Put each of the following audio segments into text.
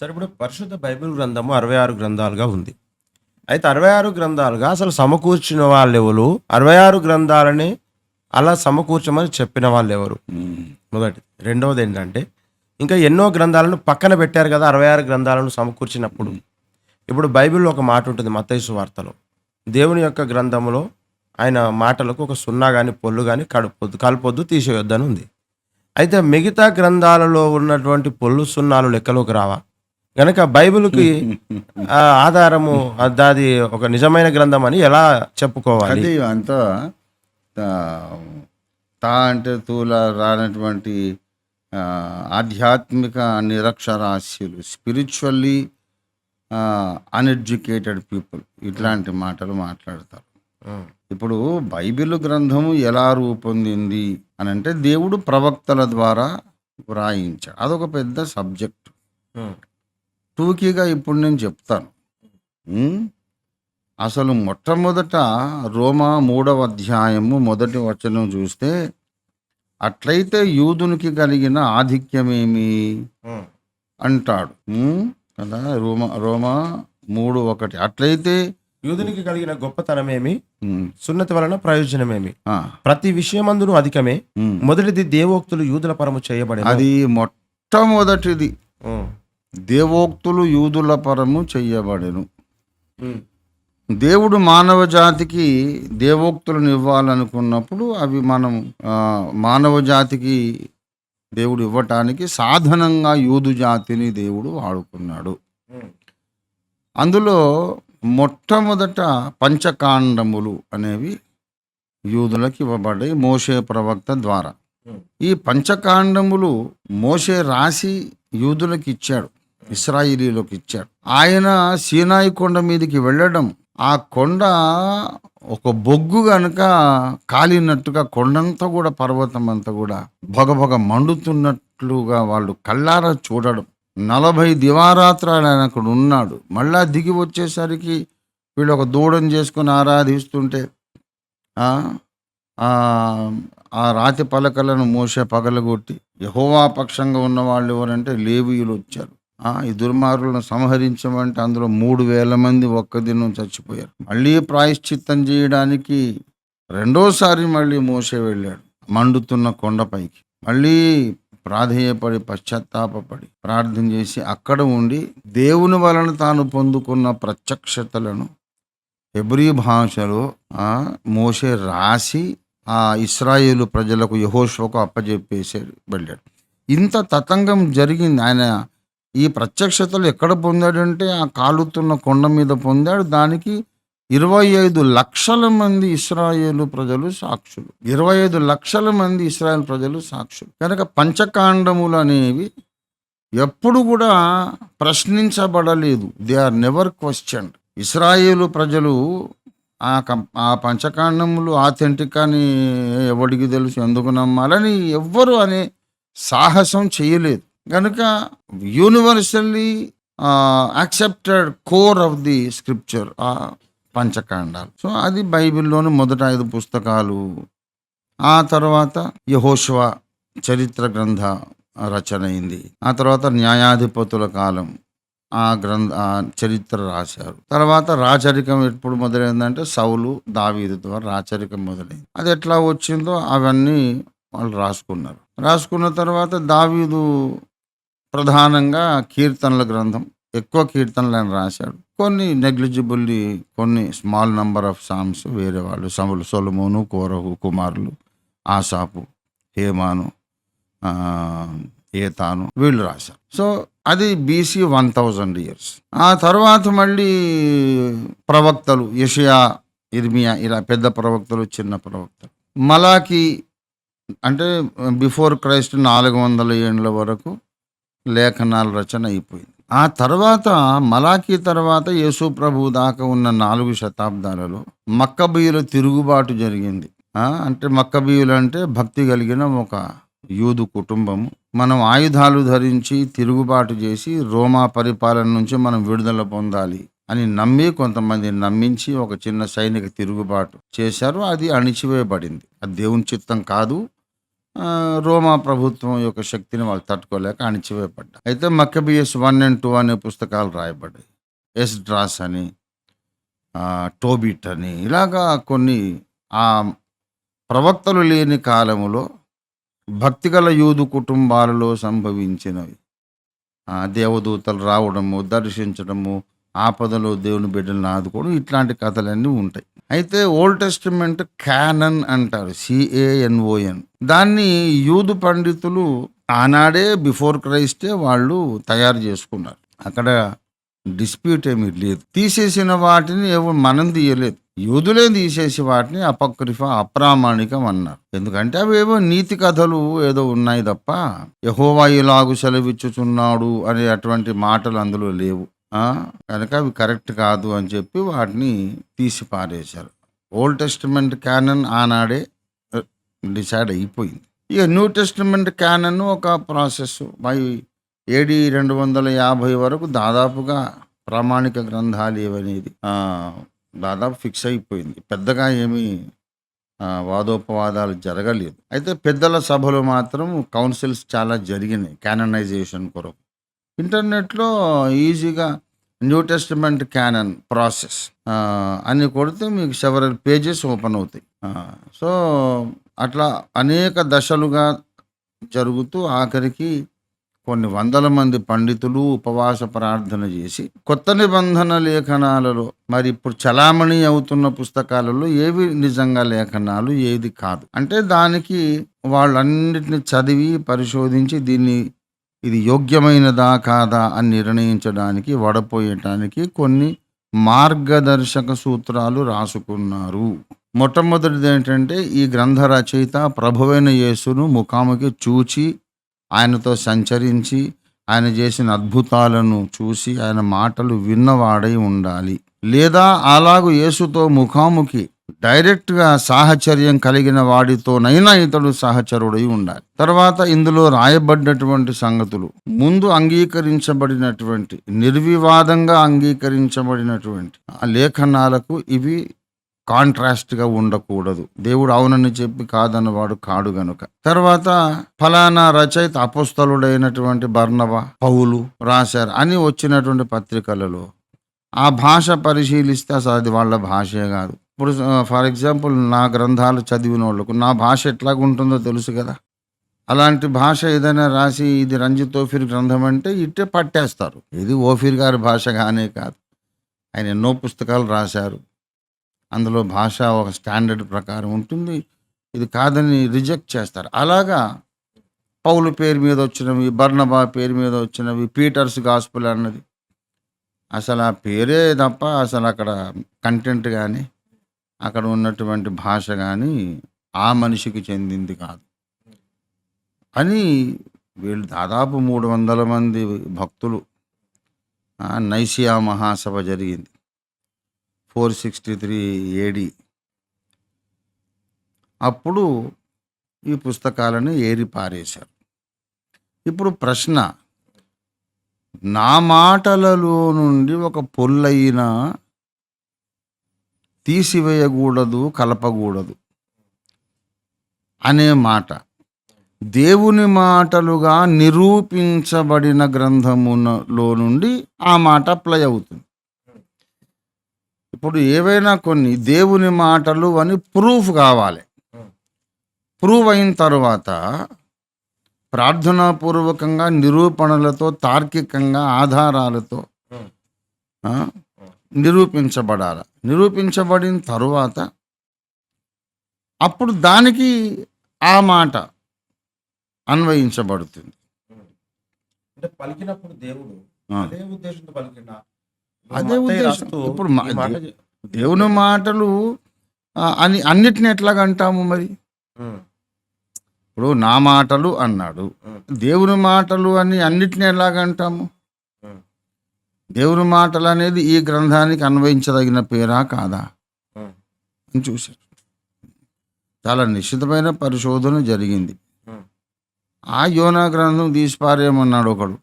సరే ఇప్పుడు పరిశుద్ధ బైబిల్ గ్రంథము అరవై ఆరు గ్రంథాలుగా ఉంది. అయితే అరవై ఆరు గ్రంథాలుగా అసలు సమకూర్చిన వాళ్ళు ఎవరు అరవై ఆరు గ్రంథాలని అలా సమకూర్చమని చెప్పిన వాళ్ళు ఎవరు మొదటి రెండవది ఏంటంటే ఇంకా ఎన్నో గ్రంథాలను పక్కన పెట్టారు కదా అరవై ఆరు గ్రంథాలను సమకూర్చినప్పుడు. ఇప్పుడు బైబిల్లో ఒక మాట ఉంటుంది మత్తైసు వార్తలో. దేవుని యొక్క గ్రంథములో ఆయన మాటలకు ఒక సున్నా కానీ పొల్లు కానీ కడుపొద్దు కలపొద్దు తీసేయొద్దని ఉంది. అయితే మిగతా గ్రంథాలలో ఉన్నటువంటి పొల్లు సున్నాలు లెక్కలోకి రావా? గనక బైబిల్కి ఆధారము అది ఒక నిజమైన గ్రంథం అని ఎలా చెప్పుకోవాలి అది అంతా తా అంటే తూల రానటువంటి ఆధ్యాత్మిక నిరక్షరాస్యులు స్పిరిచువల్లీ అన్ఎడ్యుకేటెడ్ పీపుల్ ఇట్లాంటి మాటలు మాట్లాడతారు. ఇప్పుడు బైబిల్ గ్రంథము ఎలా రూపొందింది అని అంటే దేవుడు ప్రవక్తల ద్వారా వ్రాయించాడు అదొక పెద్ద సబ్జెక్ట్. టూకీగా ఇప్పుడు నేను చెప్తాను? అసలు మొట్టమొదట రోమా మూడవ అధ్యాయము మొదటి వచనం చూస్తే అట్లయితే యూదునికి కలిగిన ఆధిక్యమేమి. అంటాడు? కదా? రోమా రోమా మూడు ఒకటి. అట్లయితే యూదునికి కలిగిన గొప్పతనమేమి? సున్నతి వలన ప్రయోజనమేమి? ప్రతి విషయమందును అధికమే. మొదటిది దేవోక్తులు యూదుల పరము చేయబడి అది మొట్టమొదటిది. దేవోక్తులు యూదుల పరము చెయ్యబడెను. దేవుడు మానవ జాతికి దేవోక్తులను ఇవ్వాలనుకున్నప్పుడు అవి మనం మానవ జాతికి దేవుడు ఇవ్వటానికి సాధనంగా యూదు జాతిని దేవుడు వాడుకున్నాడు. అందులో మొట్టమొదట పంచకాండములు అనేవి యూదులకు ఇవ్వబడ్డాయి మోషే ప్రవక్త ద్వారా. ఈ పంచకాండములు మోషే రాసి యూదులకు ఇచ్చాడు. ఇస్రాయిలీలకు ఇచ్చాడు. ఆయన సీనాయి కొండ మీదకి వెళ్ళడం ఆ కొండ ఒక బొగ్గు గనక కాలినట్టుగా కొండంతా కూడా పర్వతం అంతా కూడా భగభగ మండుతున్నట్లుగా వాళ్ళు కళ్ళారా చూడడం. నలభై దివారాత్రాలు ఆయన అక్కడ ఉన్నాడు. మళ్ళా దిగి వచ్చేసరికి వీళ్ళు ఒక దూడం చేసుకుని ఆరాధిస్తుంటే ఆ, రాతి పలకలను మోసే పగలగొట్టి యహోవా పక్షంగా ఉన్న వాళ్ళు ఎవరంటే లేవీయులు వచ్చారు. ఈ దుర్మార్గులను సంహరించమంటే అందులో మూడు వేల మంది ఒక్క దినం చచ్చిపోయారు. మళ్ళీ ప్రాయశ్చిత్తం చేయడానికి రెండోసారి మళ్ళీ మోసే వెళ్ళాడు మండుతున్న కొండపైకి. మళ్ళీ ప్రాధేయపడి పశ్చాత్తాపపడి ప్రార్థన చేసి అక్కడ ఉండి దేవుని వలన తాను పొందుకున్న ప్రత్యక్షతలను హెబ్రీ భాషలో మోసే రాసి ఆ ఇస్రాయేలు ప్రజలకు యహోషువకు అప్పజెప్పేసి వెళ్ళాడు. ఇంత తతంగం జరిగింది. ఆయన ఈ ప్రత్యక్షతలు ఎక్కడ పొందాడంటే ఆ కాలుతున్న కొండ మీద పొందాడు. దానికి ఇరవై ఐదు లక్షల మంది ఇస్రాయేలు ప్రజలు సాక్షులు. ఇరవై ఐదు లక్షల మంది ఇస్రాయేల్ ప్రజలు సాక్షులు. కనుక పంచకాండములు అనేవి ఎప్పుడు కూడా ప్రశ్నించబడలేదు. They are never question Israel ప్రజలు ఆ కం- ఆ పంచకాండములు ఆథెంటిక్ అని ఎవడికి తెలుసు ఎందుకు నమ్మాలని ఎవ్వరు అనే సాహసం చేయలేదు. కనుక universally accepted core of the scripture ఆ పంచకాండాలు. సో అది బైబిల్లోని మొదట ఐదు పుస్తకాలు. ఆ తర్వాత యహోశివ చరిత్ర గ్రంథ రచన అయింది. ఆ తర్వాత న్యాయాధిపతుల కాలం ఆ గ్రంథ ఆ చరిత్ర రాశారు. తర్వాత రాచరికం ఎప్పుడు మొదలైందంటే సౌలు దావీదు ద్వారా రాచరికం మొదలైంది. అది ఎట్లా వచ్చిందో అవన్నీ వాళ్ళు రాసుకున్నారు. రాసుకున్న తర్వాత దావీదు ప్రధానంగా కీర్తనల గ్రంథం. ఎక్కువ కీర్తనలు ఆయన రాశాడు. కొన్ని నెగ్లిజిబుల్లీ కొన్ని స్మాల్ నంబర్ ఆఫ్ సాంగ్స్ వేరే వాళ్ళు. సములు సొలమోను కోరహు కుమారులు ఆసాపు హేమాను ఏతాను వీళ్ళు రాశారు. సో అది బీసీ వన్ థౌజండ్ ఇయర్స్ ఆ తర్వాత మళ్ళీ ప్రవక్తలు యషియా ఇర్మియా ఇలా పెద్ద ప్రవక్తలు చిన్న ప్రవక్తలు. మలాకి అంటే బిఫోర్ క్రైస్ట్ నాలుగు వందల ఏళ్ళ వరకు లేఖనాల రచన అయిపోయింది. ఆ తర్వాత మలాకి తర్వాత యేసు ప్రభు దాకా ఉన్న నాలుగు శతాబ్దాలలో మక్కబీయుల తిరుగుబాటు జరిగింది. అంటే మక్కబీయులు అంటే భక్తి కలిగిన ఒక యూదు కుటుంబము. మనం ఆయుధాలు ధరించి తిరుగుబాటు చేసి రోమా పరిపాలన నుంచి మనం విడుదల పొందాలి అని నమ్మి కొంతమంది నమ్మించి ఒక చిన్న సైనిక తిరుగుబాటు చేశారు. అది అణిచివేయబడింది. అది దేవుని చిత్తం కాదు రోమా ప్రభుత్వం యొక్క శక్తిని వాళ్ళు తట్టుకోలేక అణిచివేయబడ్డారు. అయితే మక్కబిఎస్ వన్ అండ్ టూ అనే పుస్తకాలు రాయబడ్డాయి. ఎస్ డ్రాస్ అని టోబిట్ అని ఇలాగా కొన్ని ఆ ప్రవక్తలు లేని కాలంలో భక్తిగల యూదు కుటుంబాలలో సంభవించినవి. దేవదూతలు రావడము దర్శించడము ఆపదలో దేవుని బిడ్డలను ఆదుకోవడం ఇట్లాంటి కథలన్నీ ఉంటాయి. అయితే ఓల్డ్ టెస్టిమెంట్ క్యానన్ అంటారు సిఏఎన్ఓఎన్ దాన్ని యూదు పండితులు ఆనాడే బిఫోర్ క్రైస్టే వాళ్ళు తయారు చేసుకున్నారు. అక్కడ డిస్ప్యూట్ ఏమీ లేదు. తీసేసిన వాటిని ఎవరు మనం తీయలేదు. యూదులే తీసేసి వాటిని అపక్రిఫ అప్రామాణికం అన్నారు. ఎందుకంటే అవి ఏవో నీతి కథలు ఏదో ఉన్నాయి తప్ప యహోవా ఇలాగు సెలవిచ్చుచున్నాడు అనే అటువంటి మాటలు అందులో లేవు. కనుక అవి కరెక్ట్ కాదు అని చెప్పి వాటిని తీసి పారేశారు. ఓల్డ్ టెస్టిమెంట్ క్యానన్ ఆనాడే డిసైడ్ అయిపోయింది. ఇక న్యూ టెస్టిమెంట్ క్యానన్ ఒక ప్రాసెస్. మై ఏడి రెండు వందల యాభై వరకు దాదాపుగా ప్రామాణిక గ్రంథాలు ఏవనేది దాదాపు ఫిక్స్ అయిపోయింది. పెద్దగా ఏమీ వాదోపవాదాలు జరగలేదు. అయితే పెద్దల సభలు మాత్రం కౌన్సిల్స్ చాలా జరిగినాయి క్యాననైజేషన్ కొరకు. ఇంటర్నెట్లో ఈజీగా న్యూ టెస్టిమెంట్ క్యానన్ ప్రాసెస్ అని కొడితే మీకు సెవరల్ పేజెస్ ఓపెన్ అవుతాయి. సో అట్లా అనేక దశలుగా జరుగుతూ ఆఖరికి కొన్ని వందల మంది పండితులు ఉపవాస ప్రార్థన చేసి కొత్త నిబంధన లేఖనాలలో మరి ఇప్పుడు చలామణి అవుతున్న పుస్తకాలలో ఏవి నిజంగా లేఖనాలు ఏది కాదు. అంటే దానికి వాళ్ళన్నిటిని చదివి పరిశోధించి దీన్ని ఇది యోగ్యమైనదా కాదా అని నిర్ణయించడానికి వడపోయటానికి కొన్ని మార్గదర్శక సూత్రాలు రాసుకున్నారు. మొట్టమొదటిది ఏంటంటే ఈ గ్రంథ రచయిత ప్రభువైన యేసును ముఖాముఖి చూచి ఆయనతో సంచరించి ఆయన చేసిన అద్భుతాలను చూసి ఆయన మాటలు విన్నవాడై ఉండాలి. లేదా అలాగు యేసుతో ముఖాముఖి డైరెక్ట్గా సాహచర్యం కలిగిన వాడితోనైనా ఇతడు సహచరుడై ఉండాలి. తర్వాత ఇందులో రాయబడినటువంటి సంగతులు ముందు అంగీకరించబడినటువంటి నిర్వివాదంగా అంగీకరించబడినటువంటి ఆ లేఖనాలకు ఇవి కాంట్రాస్ట్గా ఉండకూడదు. దేవుడు అవునని చెప్పి కాదన్నవాడు కాడు గనుక. తర్వాత ఫలానా రచయిత అపుస్తలుడైనటువంటి బర్ణవ పౌలు రాశారు. అని వచ్చినటువంటి పత్రికలలో ఆ భాష పరిశీలిస్తే అసలు అది వాళ్ళ భాషే కాదు. ఇప్పుడు ఫర్ ఎగ్జాంపుల్ నా గ్రంథాలు చదివిన వాళ్ళకు నా భాష ఎట్లాగుంటుందో తెలుసు కదా. అలాంటి భాష ఏదైనా రాసి ఇది రంజిత్ ఓఫీర్ గ్రంథం అంటే ఇట్టే పట్టేస్తారు. ఇది ఓఫీర్ గారి భాష కానే కాదు. ఆయన ఎన్నో పుస్తకాలు రాశారు. అందులో భాష ఒక స్టాండర్డ్ ప్రకారం ఉంటుంది. ఇది కాదని రిజెక్ట్ చేస్తారు. అలాగా పౌలు పేరు మీద వచ్చినవి బర్ణబా పేరు మీద వచ్చినవి పీటర్స్ గాస్పుల్ అన్నది. అసలు ఆ పేరే తప్ప అసలు అక్కడ కంటెంట్ కానీ అక్కడ ఉన్నటువంటి భాష కానీ ఆ మనిషికి చెందింది కాదు. అని వీళ్ళు దాదాపు మూడు వందల మంది భక్తులు నైసియా మహాసభ జరిగింది. Four sixty three AD. అప్పుడు ఈ పుస్తకాలను ఏరి పారేశారు ఇప్పుడు ప్రశ్న నా మాటలలో నుండి ఒక పొల్లైన తీసివేయకూడదు కలపకూడదు అనే మాట. దేవుని మాటలుగా నిరూపించబడిన గ్రంథములో నుండి ఆ మాట అప్లై అవుతుంది. ఇప్పుడు ఏవైనా కొన్ని దేవుని మాటలు అని ప్రూఫ్ కావాలి. ప్రూవ్ అయిన తర్వాత ప్రార్థనాపూర్వకంగా నిరూపణలతో తార్కికంగా ఆధారాలతో నిరూపించబడాలి. నిరూపించబడిన తరువాత అప్పుడు దానికి ఆ మాట అన్వయించబడుతుంది. అంటే పలికినప్పుడు దేవుడు. అదే ఉద్దేశంతో పలికిన అదే ఉద్దేశం. ఇప్పుడు దేవుని మాటలు అని అన్నిటిని ఎట్లాగ అంటాము మరి ఇప్పుడు నా మాటలు అన్నాడు. దేవుని మాటలు అని అన్నిటిని ఎలాగంటాము? దేవుని మాటలు అనేది ఈ గ్రంథానికి అన్వయించదగిన పేరా కాదా? అని చూశారు చాలా నిశ్చితమైన పరిశోధన జరిగింది. ఆ యోనా గ్రంథం తీసిపారేయమన్నాడు ఒకడు.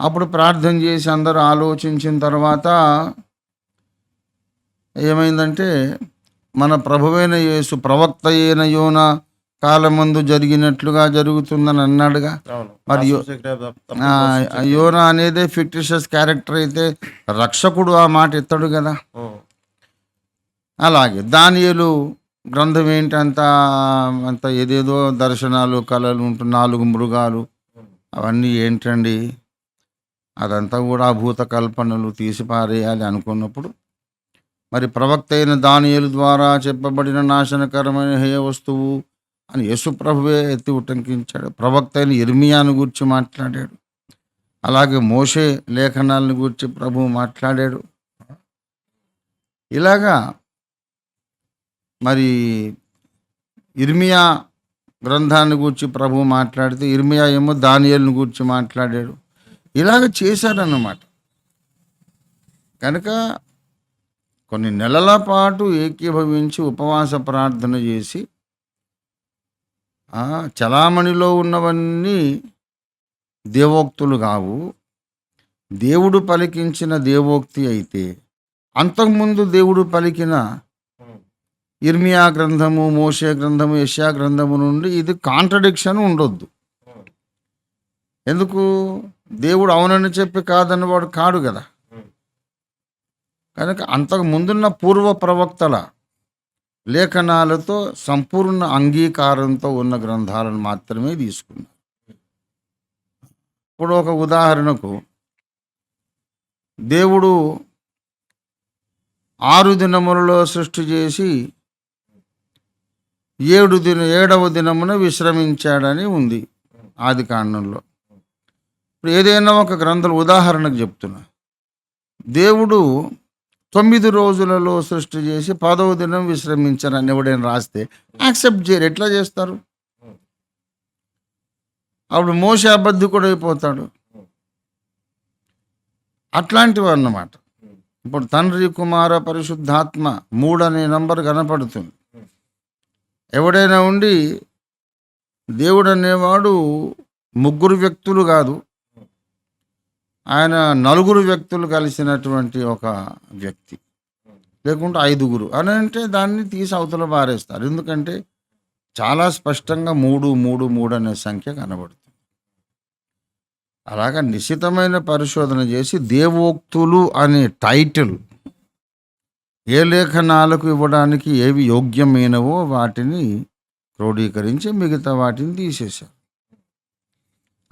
అప్పుడు ప్రార్థన చేసి అందరూ ఆలోచించిన తర్వాత ఏమైందంటే మన ప్రభువైన యేసు ప్రవక్త అయిన యోన కాలమందు జరిగినట్లుగా జరుగుతుందని అన్నాడుగా. మరి యోనా అనేదే ఫిక్టిషియస్ క్యారెక్టర్ అయితే రక్షకుడు ఆ మాట ఎత్తాడు కదా. అలాగే దానియలు గ్రంథం ఏంటి అంత అంత ఏదేదో దర్శనాలు కళలు ఉంటు నాలుగు మృగాలు అవన్నీ ఏంటండి? అదంతా కూడా భూత కల్పనలు తీసి పారేయాలి అనుకున్నప్పుడు మరి ప్రవక్త అయిన దానియలు ద్వారా చెప్పబడిన నాశనకరమైన హే వస్తువు అని యేసుప్రభువే ఎత్తి ఉటంకించాడు. ప్రవక్త అయిన ఇర్మియాను గురించి మాట్లాడాడు. అలాగే మోషే లేఖనాలను గురించి ప్రభువు మాట్లాడాడు. ఇలాగా మరి ఇర్మియా గ్రంథాన్ని గురించి ప్రభు మాట్లాడితే ఇర్మియా ఏమో దానియల్ని గురించి మాట్లాడాడు. ఇలాగ చేశాడన్నమాట. కనుక కొన్ని నెలల పాటు ఏకీభవించి ఉపవాస ప్రార్థన చేసి చలామణిలో ఉన్నవన్నీ దేవోక్తులు కావు. దేవుడు పలికించిన దేవోక్తి అయితే అంతకుముందు దేవుడు పలికిన ఇర్మియా గ్రంథము మోషే గ్రంథము యష్యా గ్రంథము నుండి ఇది కాంట్రడిక్షన్ ఉండొద్దు. ఎందుకు? దేవుడు అవునని చెప్పి కాదని వాడు కాడు కదా. కనుక అంతకు ముందున్న పూర్వ ప్రవక్తల లేఖనాలతో సంపూర్ణ అంగీకారంతో ఉన్న గ్రంథాలను మాత్రమే తీసుకున్నారు. ఇప్పుడు ఒక ఉదాహరణకు దేవుడు ఆరు దినములలో సృష్టి చేసి ఏడు దిన ఏడవ దినమున విశ్రమించాడని ఉంది ఆది కాండంలో. ఇప్పుడు ఏదైనా ఒక గ్రంథం ఉదాహరణకు చెప్తున్నా. దేవుడు తొమ్మిది రోజులలో సృష్టి చేసి పదవ దినం విశ్రమించారని ఎవడైనా రాస్తే యాక్సెప్ట్ చేయరు. ఎట్లా చేస్తారు? అప్పుడు మోస అబద్ధికుడు అయిపోతాడు అట్లాంటివి అన్నమాట ఇప్పుడు తండ్రి కుమార పరిశుద్ధాత్మ మూడు అనే నంబర్ కనపడుతుంది. ఎవడైనా ఉండి దేవుడు అనేవాడు ముగ్గురు వ్యక్తులు కాదు ఆయన నలుగురు వ్యక్తులు కలిసినటువంటి ఒక వ్యక్తి. లేకుంటే ఐదుగురు. అని అంటే దాన్ని తీసి అవతల బారేస్తారు ఎందుకంటే చాలా స్పష్టంగా మూడు మూడు మూడు అనే సంఖ్య కనబడుతుంది. అలాగా నిశితమైన పరిశోధన చేసి దేవోక్తులు అనే టైటిల్ ఏ లేఖనాలకు ఇవ్వడానికి ఏవి యోగ్యమైనవో వాటిని క్రోడీకరించి మిగతా వాటిని తీసేశారు.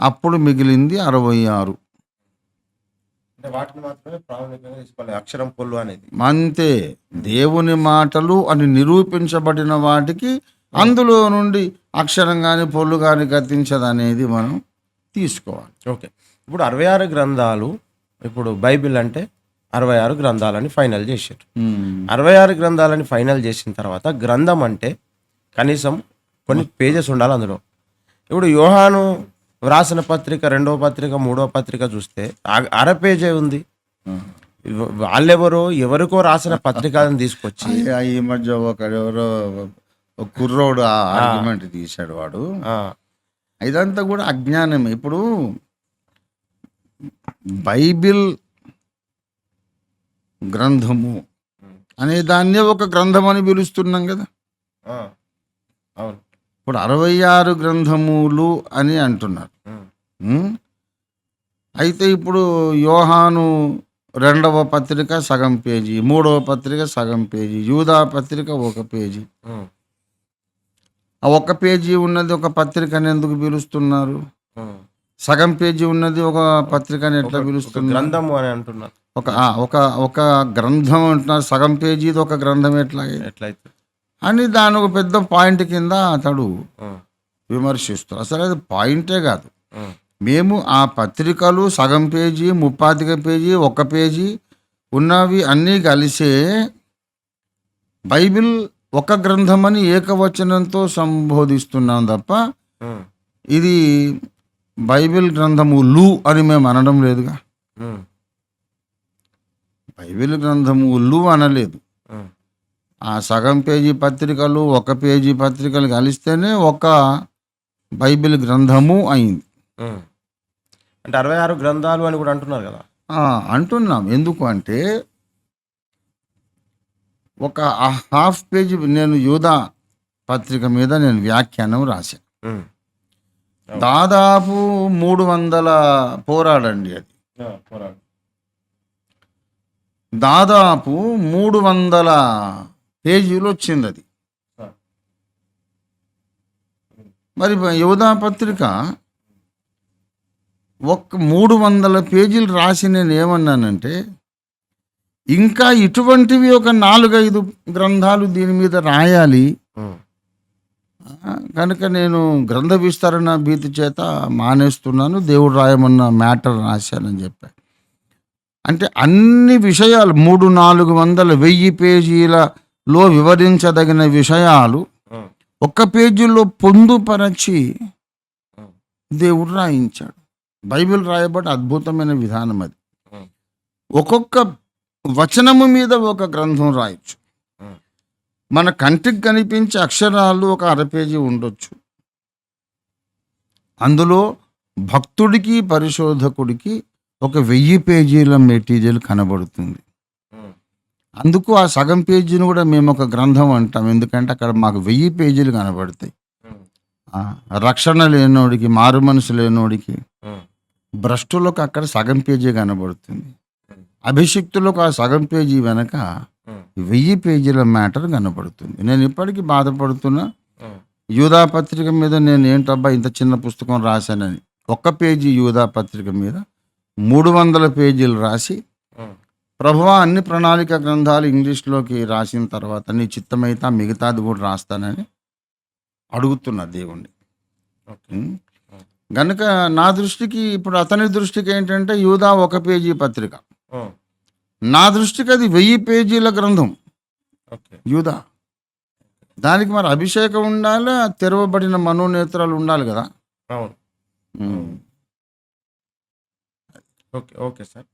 అప్పుడు మిగిలింది అరవై ఆరు. అంటే వాటిని మాత్రమే ప్రామాణికంగా తీసుకోవాలి. అక్షరం పొల్లు అనేది. అంతే. దేవుని మాటలు అని నిరూపించబడిన వాటికి అందులో నుండి అక్షరం కానీ పొల్లు కానీ గతించదనేది మనం తీసుకోవాలి. ఓకే. ఇప్పుడు అరవై ఆరు గ్రంథాలు ఇప్పుడు బైబిల్ అంటే అరవై ఆరు గ్రంథాలని ఫైనల్ చేశారు. అరవై ఆరు గ్రంథాలని ఫైనల్ చేసిన తర్వాత గ్రంథం అంటే కనీసం కొన్ని పేజెస్ ఉండాలి అందులో. ఇప్పుడు యోహాను వ్రాసిన పత్రిక రెండవ పత్రిక మూడవ పత్రిక చూస్తే అర పేజే ఉంది. వాళ్ళెవరో ఎవరికో రాసిన పత్రికలను తీసుకొచ్చి ఈ మధ్య ఒక ఎవరో ఒక కుర్రోడు ఆ ఆర్గ్యుమెంట్ తీశాడు వాడు. ఇదంతా కూడా అజ్ఞానమే ఇప్పుడు బైబిల్ గ్రంథము అనే దాన్నే ఒక గ్రంథం అని పిలుస్తున్నాం కదా. అవును. ఇప్పుడు అరవై ఆరు గ్రంథములు అని అంటున్నారు? అయితే ఇప్పుడు యోహాను రెండవ పత్రిక సగం పేజీ మూడవ పత్రిక సగం పేజీ యూదా పత్రిక ఒక పేజీ. ఆ ఒక్క పేజీ ఉన్నది ఒక పత్రికని ఎందుకు పిలుస్తున్నారు. సగం పేజీ ఉన్నది ఒక పత్రికని ఎట్లా ఒక పిలుస్తున్నారు? గ్రంథము అని అంటున్నారు. ఒక ఒక ఒక గ్రంథం అంటున్నారు. సగం పేజీది ఒక గ్రంథం ఎట్లా? ఎట్లయితే. అని దాని ఒక పెద్ద పాయింట్ కింద అతడు విమర్శిస్తారు అసలు అది పాయింటే కాదు. మేము ఆ పత్రికలు సగం పేజీ ముప్పాతిక పేజీ ఒక పేజీ ఉన్నవి అన్నీ కలిసే బైబిల్ ఒక గ్రంథమని ఏకవచనంతో సంబోధిస్తున్నాం తప్ప ఇది బైబిల్ గ్రంథములు అని మేము అనడం లేదుగా. బైబిల్ గ్రంథములు అనలేదు. ఉమ్. ఆ సగం పేజీ పత్రికలు ఒక పేజీ పత్రికలు కలిస్తేనే ఒక బైబిల్ గ్రంథము అయింది. అంటే అరవై ఆరు గ్రంథాలు అని కూడా అంటున్నారు కదా అంటున్నాం ఎందుకు అంటే ఒక హాఫ్ పేజీ నేను యూదా పత్రిక మీద నేను వ్యాఖ్యానం రాశాను. దాదాపు మూడు వందల పోరాడండి అది. దాదాపు మూడు వందల పేజీలు వచ్చింది అది. మరి యువదా పత్రిక ఒక్క మూడు వందల పేజీలు రాసి నేను ఏమన్నానంటే ఇంకా ఇటువంటివి ఒక నాలుగైదు గ్రంథాలు దీని మీద రాయాలి. కనుక నేను గ్రంథ విస్తరణ భీతి చేత మానేస్తున్నాను దేవుడు రాయమన్న మ్యాటర్ రాశానని చెప్పా. అంటే అన్ని విషయాలు మూడు నాలుగు వందల వెయ్యి పేజీలలో వివరించదగిన విషయాలు. ఒక్క పేజీలో పొందుపరచి. దేవుడు రాయించాడు బైబిల్ రాయబడి అద్భుతమైన విధానం అది. ఒక్కొక్క వచనము మీద ఒక గ్రంథం రాయొచ్చు. మన కంటికి కనిపించే అక్షరాలు ఒక అర పేజీ ఉండొచ్చు అందులో భక్తుడికి పరిశోధకుడికి ఒక వెయ్యి పేజీల మెటీరియల్ కనబడుతుంది. అందుకు ఆ సగం పేజీని కూడా మేము ఒక గ్రంథం అంటాం ఎందుకంటే అక్కడ మాకు వెయ్యి పేజీలు కనబడతాయి రక్షణ లేనోడికి మారు మనసు లేనోడికి. భ్రష్టులకు అక్కడ సగం పేజీ కనబడుతుంది అభిషిక్తులకు ఆ సగం పేజీ వెనక. వెయ్యి పేజీల మ్యాటర్ కనబడుతుంది నేను ఇప్పటికీ బాధపడుతున్నా. యూదా పత్రిక మీద నేను ఏంటబ్బా ఇంత చిన్న పుస్తకం రాశానని ఒక్క పేజీ యూదా పత్రిక మీద మూడు వందల పేజీలు రాసి. ప్రభువా అన్ని ప్రణాళిక గ్రంథాలు ఇంగ్లీష్లోకి రాసిన తర్వాత నీ చిత్తమైతే మిగతాది కూడా రాస్తానని అడుగుతున్నా దేవుణ్ణి. ఓకే. గనుక నా దృష్టికి ఇప్పుడు అతని దృష్టికి ఏంటంటే యూదా ఒక పేజీ పత్రిక. నా దృష్టికి అది వెయ్యి పేజీల గ్రంథం. ఓకే. యూదా. దానికి మరి అభిషేకం ఉండాలి తెరవబడిన మనోనేత్రాలు ఉండాలి కదా? అవును. Okay okay sir.